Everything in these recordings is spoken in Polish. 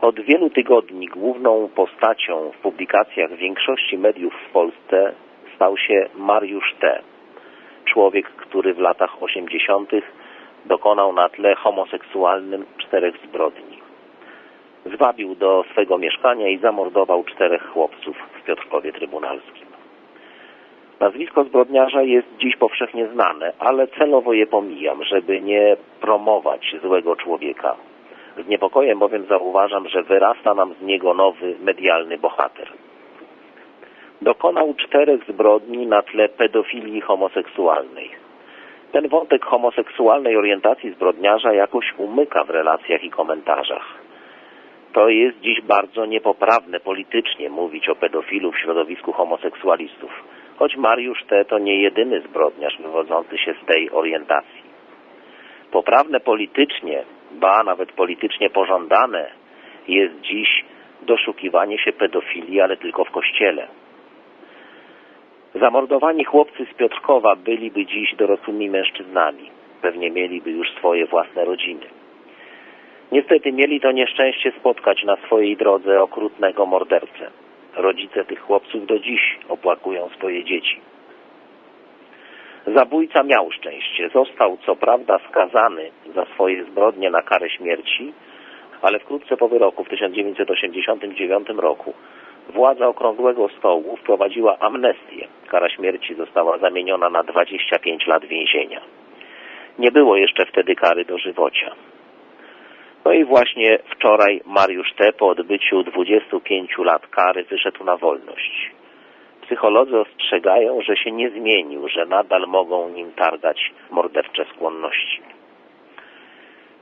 Od wielu tygodni główną postacią w publikacjach większości mediów w Polsce stał się Mariusz T. Człowiek, który w latach 80. dokonał na tle homoseksualnym czterech zbrodni. Zwabił do swego mieszkania i zamordował czterech chłopców w Piotrkowie Trybunalskim. Nazwisko zbrodniarza jest dziś powszechnie znane, ale celowo je pomijam, żeby nie promować złego człowieka. Z niepokojem bowiem zauważam, że wyrasta nam z niego nowy medialny bohater. Dokonał czterech zbrodni na tle pedofilii homoseksualnej. Ten wątek homoseksualnej orientacji zbrodniarza jakoś umyka w relacjach i komentarzach. To jest dziś bardzo niepoprawne politycznie mówić o pedofilu w środowisku homoseksualistów, choć Mariusz T. to nie jedyny zbrodniarz wywodzący się z tej orientacji. Poprawne politycznie, ba nawet politycznie pożądane jest dziś doszukiwanie się pedofilii, ale tylko w kościele. Zamordowani chłopcy z Piotrkowa byliby dziś dorosłymi mężczyznami. Pewnie mieliby już swoje własne rodziny. Niestety mieli to nieszczęście spotkać na swojej drodze okrutnego mordercę. Rodzice tych chłopców do dziś opłakują swoje dzieci. Zabójca miał szczęście. Został co prawda skazany za swoje zbrodnie na karę śmierci, ale wkrótce po wyroku w 1989 roku władza Okrągłego Stołu wprowadziła amnestię. Kara śmierci została zamieniona na 25 lat więzienia. Nie było jeszcze wtedy kary dożywocia. No i właśnie wczoraj Mariusz T. po odbyciu 25 lat kary wyszedł na wolność. Psycholodzy ostrzegają, że się nie zmienił, że nadal mogą nim targać mordercze skłonności.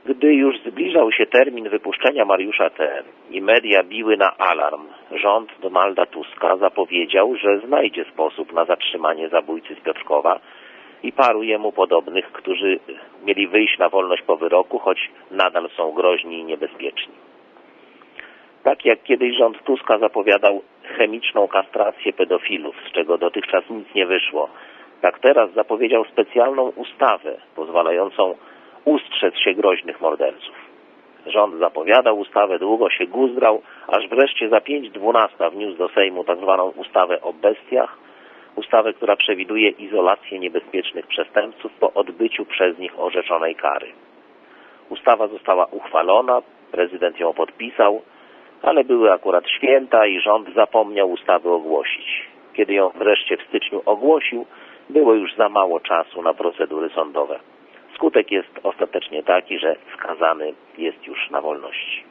Gdy już zbliżał się termin wypuszczenia Mariusza T. i media biły na alarm, rząd Donalda Tuska zapowiedział, że znajdzie sposób na zatrzymanie zabójcy z Piotrkowa i paru jemu podobnych, którzy mieli wyjść na wolność po wyroku, choć nadal są groźni i niebezpieczni. Tak jak kiedyś rząd Tuska zapowiadał chemiczną kastrację pedofilów, z czego dotychczas nic nie wyszło, tak teraz zapowiedział specjalną ustawę pozwalającą ustrzec się groźnych morderców. Rząd zapowiadał ustawę, długo się guzdrał, aż wreszcie za pięć dwunasta wniósł do Sejmu tak zwaną ustawę o bestiach, ustawę, która przewiduje izolację niebezpiecznych przestępców po odbyciu przez nich orzeczonej kary. Ustawa została uchwalona, prezydent ją podpisał, ale były akurat święta i rząd zapomniał ustawy ogłosić. Kiedy ją wreszcie w styczniu ogłosił, było już za mało czasu na procedury sądowe. Skutek jest ostatecznie taki, że skazany jest już na wolności.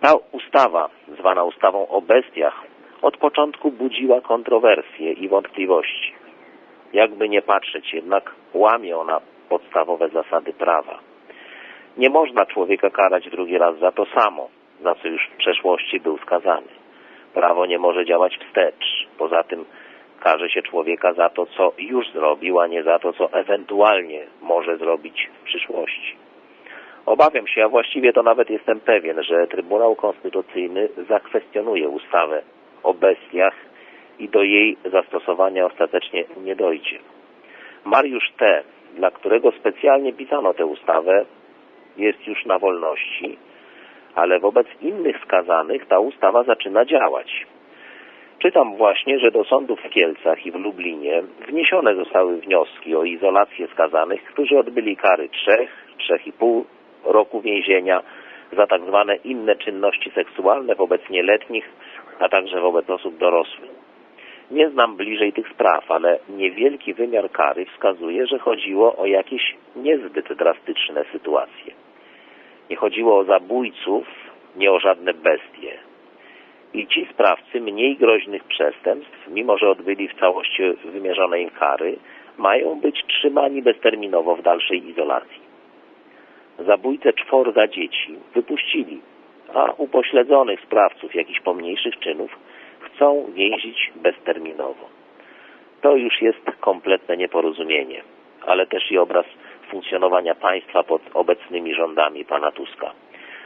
Ta ustawa, zwana ustawą o bestiach, od początku budziła kontrowersje i wątpliwości. Jakby nie patrzeć, jednak łamie ona podstawowe zasady prawa. Nie można człowieka karać drugi raz za to samo, za co już w przeszłości był skazany. Prawo nie może działać wstecz. Poza tym karze się człowieka za to, co już zrobił, a nie za to, co ewentualnie może zrobić w przyszłości. Obawiam się, a właściwie to nawet jestem pewien, że Trybunał Konstytucyjny zakwestionuje ustawę o bestiach i do jej zastosowania ostatecznie nie dojdzie. Mariusz T., dla którego specjalnie pisano tę ustawę, jest już na wolności, ale wobec innych skazanych ta ustawa zaczyna działać. Czytam właśnie, że do sądów w Kielcach i w Lublinie wniesione zostały wnioski o izolację skazanych, którzy odbyli kary trzech, trzech i pół roku więzienia za tak zwane inne czynności seksualne wobec nieletnich, a także wobec osób dorosłych. Nie znam bliżej tych spraw, ale niewielki wymiar kary wskazuje, że chodziło o jakieś niezbyt drastyczne sytuacje. Nie chodziło o zabójców, nie o żadne bestie. I ci sprawcy mniej groźnych przestępstw, mimo że odbyli w całości wymierzone im kary, mają być trzymani bezterminowo w dalszej izolacji. Zabójcę czworga dzieci wypuścili, a upośledzonych sprawców jakichś pomniejszych czynów chcą więzić bezterminowo. To już jest kompletne nieporozumienie, ale też i obraz funkcjonowania państwa pod obecnymi rządami pana Tuska.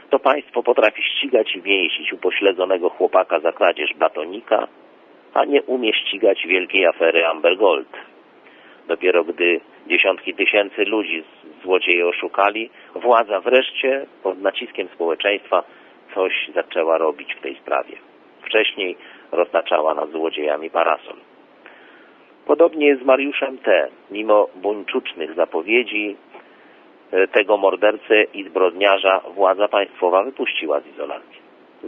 To państwo potrafi ścigać i więzić upośledzonego chłopaka za kradzież batonika, a nie umie ścigać wielkiej afery Amber Gold. Dopiero gdy dziesiątki tysięcy ludzi złodzieje oszukali, władza wreszcie pod naciskiem społeczeństwa coś zaczęła robić w tej sprawie. Wcześniej roztaczała nad złodziejami parasol. Podobnie jest z Mariuszem T. Mimo buńczucznych zapowiedzi e, tego mordercę i zbrodniarza władza państwowa wypuściła z izolacji.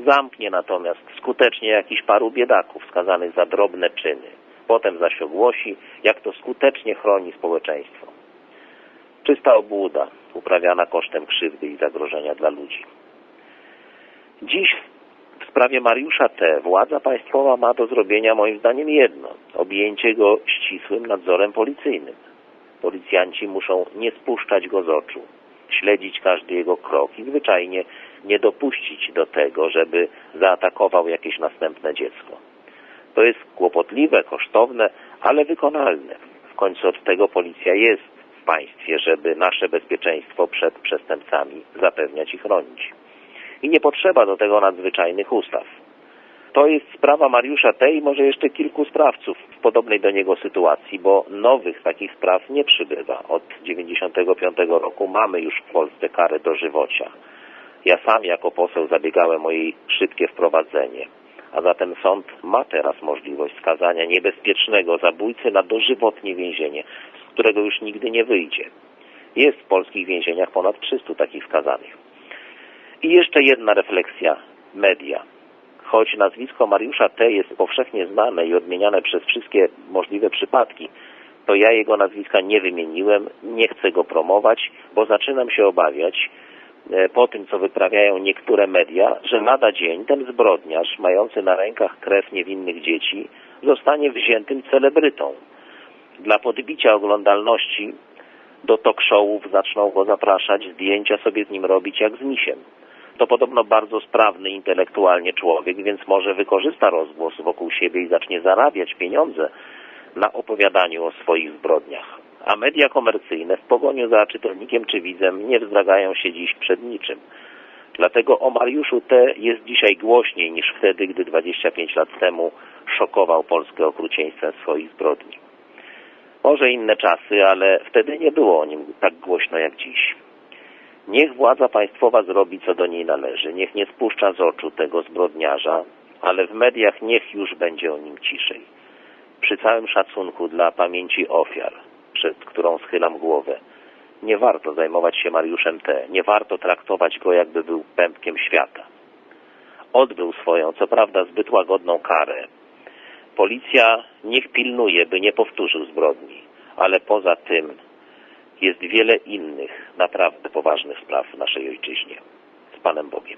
Zamknie natomiast skutecznie jakiś paru biedaków skazanych za drobne czyny. Potem zaś ogłosi, jak to skutecznie chroni społeczeństwo. Czysta obłuda, uprawiana kosztem krzywdy i zagrożenia dla ludzi. Dziś w sprawie Mariusza T. władza państwowa ma do zrobienia moim zdaniem jedno objęcie go ścisłym nadzorem policyjnym. Policjanci muszą nie spuszczać go z oczu, śledzić każdy jego krok i zwyczajnie nie dopuścić do tego, żeby zaatakował jakieś następne dziecko. To jest kłopotliwe, kosztowne, ale wykonalne. W końcu od tego policja jest w państwie, żeby nasze bezpieczeństwo przed przestępcami zapewniać i chronić. I nie potrzeba do tego nadzwyczajnych ustaw. To jest sprawa Mariusza T. i może jeszcze kilku sprawców w podobnej do niego sytuacji, bo nowych takich spraw nie przybywa. Od 1995 roku mamy już w Polsce karę dożywocia. Ja sam jako poseł zabiegałem o jej szybkie wprowadzenie. A zatem sąd ma teraz możliwość skazania niebezpiecznego zabójcy na dożywotnie więzienie, z którego już nigdy nie wyjdzie. Jest w polskich więzieniach ponad 300 takich skazanych. I jeszcze jedna refleksja. Media. Choć nazwisko Mariusza T. jest powszechnie znane i odmieniane przez wszystkie możliwe przypadki, to ja jego nazwiska nie wymieniłem, nie chcę go promować, bo zaczynam się obawiać, e, po tym, co wyprawiają niektóre media, że lada dzień ten zbrodniarz, mający na rękach krew niewinnych dzieci, zostanie wziętym celebrytą. Dla podbicia oglądalności do talk showów zaczną go zapraszać, zdjęcia sobie z nim robić jak z misiem to podobno bardzo sprawny intelektualnie człowiek, więc może wykorzysta rozgłos wokół siebie i zacznie zarabiać pieniądze na opowiadaniu o swoich zbrodniach. A media komercyjne w pogoniu za czytelnikiem czy widzem nie wzdragają się dziś przed niczym. Dlatego o Mariuszu T. jest dzisiaj głośniej niż wtedy, gdy 25 lat temu szokował Polskę okrucieństwem swoich zbrodni. Może inne czasy, ale wtedy nie było o nim tak głośno jak dziś. Niech władza państwowa zrobi, co do niej należy. Niech nie spuszcza z oczu tego zbrodniarza, ale w mediach niech już będzie o nim ciszej. Przy całym szacunku dla pamięci ofiar, przed którą schylam głowę, nie warto zajmować się Mariuszem T. Nie warto traktować go, jakby był pępkiem świata. Odbył swoją, co prawda zbyt łagodną karę. Policja niech pilnuje, by nie powtórzył zbrodni, ale poza tym jest wiele innych naprawdę poważnych spraw w naszej ojczyźnie. Z Panem Bogiem.